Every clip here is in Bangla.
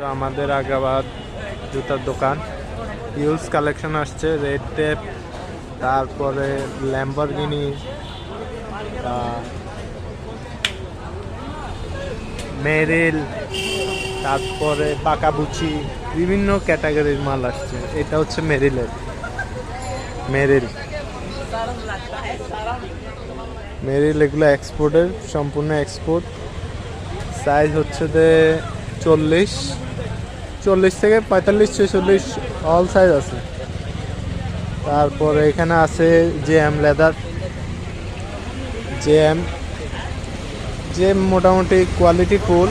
তো আমাদের আগ্রাবাদ জুতার দোকান। হিউজ কালেকশন আসছে রেড টেপ তারপরে ল্যাম্বরগিনি মেরিল তারপরে পাকাবুচি বিভিন্ন ক্যাটাগরির মাল আসছে। এটা হচ্ছে মেরিলের মেরিল মেরিল এগুলো এক্সপোর্টের সম্পূর্ণ এক্সপোর্ট সাইজ হচ্ছে যে চল্লিশ। চল্লিশ থেকে পঁয়তাল্লিশ, ছেচল্লিশ অল সাইজ আছে। তারপরে এখানে আছে J M leather J M যে মোটামুটি কোয়ালিটি ফুল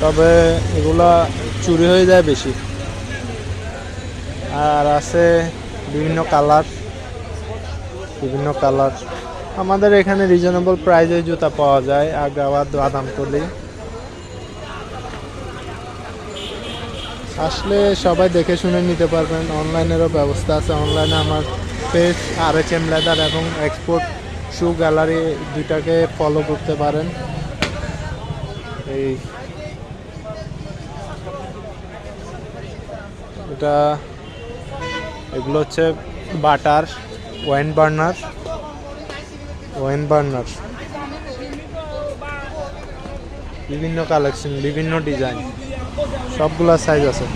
তবে এগুলা চুরি হয়ে যায় বেশি। আর আছে বিভিন্ন কালার বিভিন্ন কালার আমাদের এখানে রিজনেবল প্রাইসে জুতা পাওয়া যায়, আগ্রাবাদ, বাদামতলি। আসলে সবাই দেখে শুনে নিতে পারবেন। অনলাইনেরও ব্যবস্থা আছে। অনলাইনে আমার page R H M leather এবং এক্সপোর্ট শু গ্যালারি দুইটাকে ফলো করতে পারেন। এই এটা, এগুলো হচ্ছে butter, wine burner wine burner. বিভিন্ন কালেকশন, বিভিন্ন ডিজাইন। সবগুলা সাইজ আছে।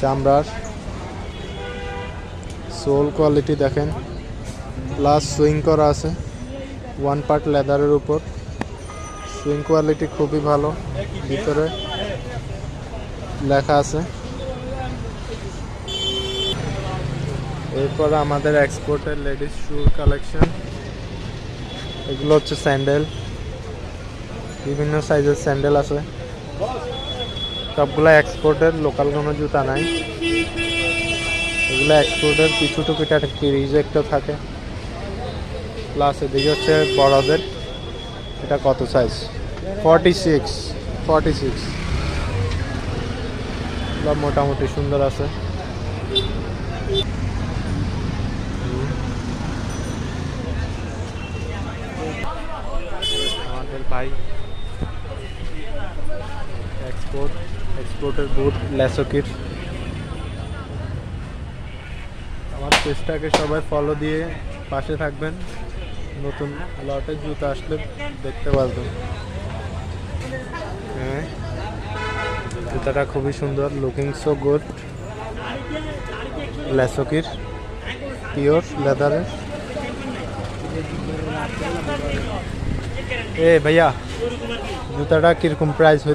চামড়ার। সোল কোয়ালিটি দেখেন। প্লাস সুইং করা আছে। ওয়ান পার্ট লেদারের উপর। সুইং কোয়ালিটি খুবই ভালো। ভিতরে লেখা আছে। এরপর আমাদের এক্সপোর্টের লেডিস শুর কালেকশন এগুলো হচ্ছে স্যান্ডেল বিভিন্ন সাইজের স্যান্ডেল আছে। সবগুলো এক্সপোর্টের লোকাল কোনো জুতা নাই। এগুলো এক্সপোর্টের কিছু টুকিটা রিজেক্টও থাকে প্লাস এদিকে হচ্ছে বড়দের, এটা কত size forty six forty six মোটামুটি সুন্দর আছে। আমাদের ভাই এক্সপোর্ট এক্সপোর্টের বুট ল্যাসকির আমার পেজটাকে সবাই ফলো দিয়ে পাশে থাকবেন। নতুন লটের জুতো আসলে দেখতে পারবেন। হ্যাঁ জুতাটা খুবই সুন্দর লুকিং সো গুড ল্যাসকির পিওর লেদারের এ ভাইয়া, জুতাটা কীরকম প্রাইস হইতে